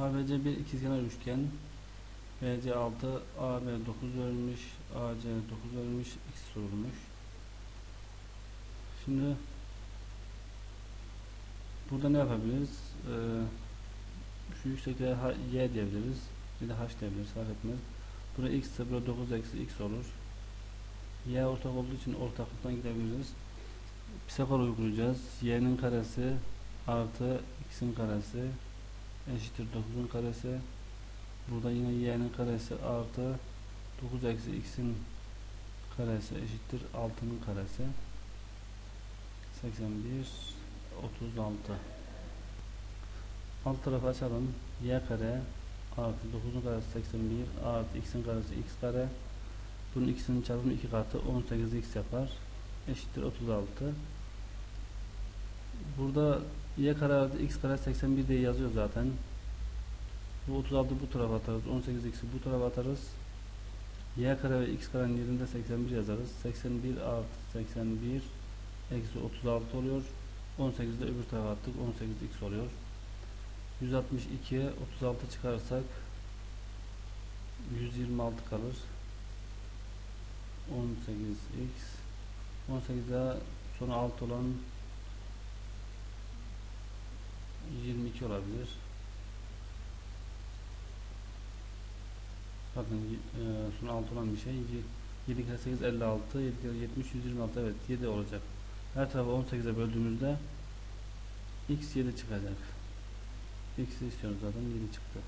ABC bir ikizkenar üçgen. BC 6, AB 9 vermiş, AC 9 vermiş, x sorulmuş. Şimdi burada ne yapabiliriz? Ee, şu yüksekliğe y diyebiliriz. Bir de h diyebiliriz. Fark etmez. Buraya x ise burada 9 eksi x olur. y ortak olduğu için ortaklıktan gidebiliriz. Pisagor uygulayacağız. y'nin karesi artı x'in karesi eşittir 9'un karesi. Burada yine y'nin karesi artı 9 eksi x'in karesi eşittir 6'nın karesi. 81 36 Alt tarafı açalım. y kare artı 9'un karesi 81 artı x'in karesi x kare. Bunun x'in çarpımı 2 katı 18x yapar. Eşittir 36. Burada y kare x kare 81 diye yazıyor zaten. Bu 36 bu tarafa atarız. 18x'i bu tarafa atarız. y kare ve x karenin yerinde 81 yazarız. 81 artı 81 eksi 36 oluyor. 18'de öbür tarafa attık. 18x oluyor. 162'ye 36 çıkarırsak 126 kalır. 18x 18'de sonra 6 olan 22 olabilir. Bakın e, sonra 6 olan bir şey. 7 kere 8 56, 7 kere 70 126 evet 7 olacak. Her tarafı 18'e böldüğümüzde x 7 çıkacak. X'i istiyoruz zaten 7 çıktı.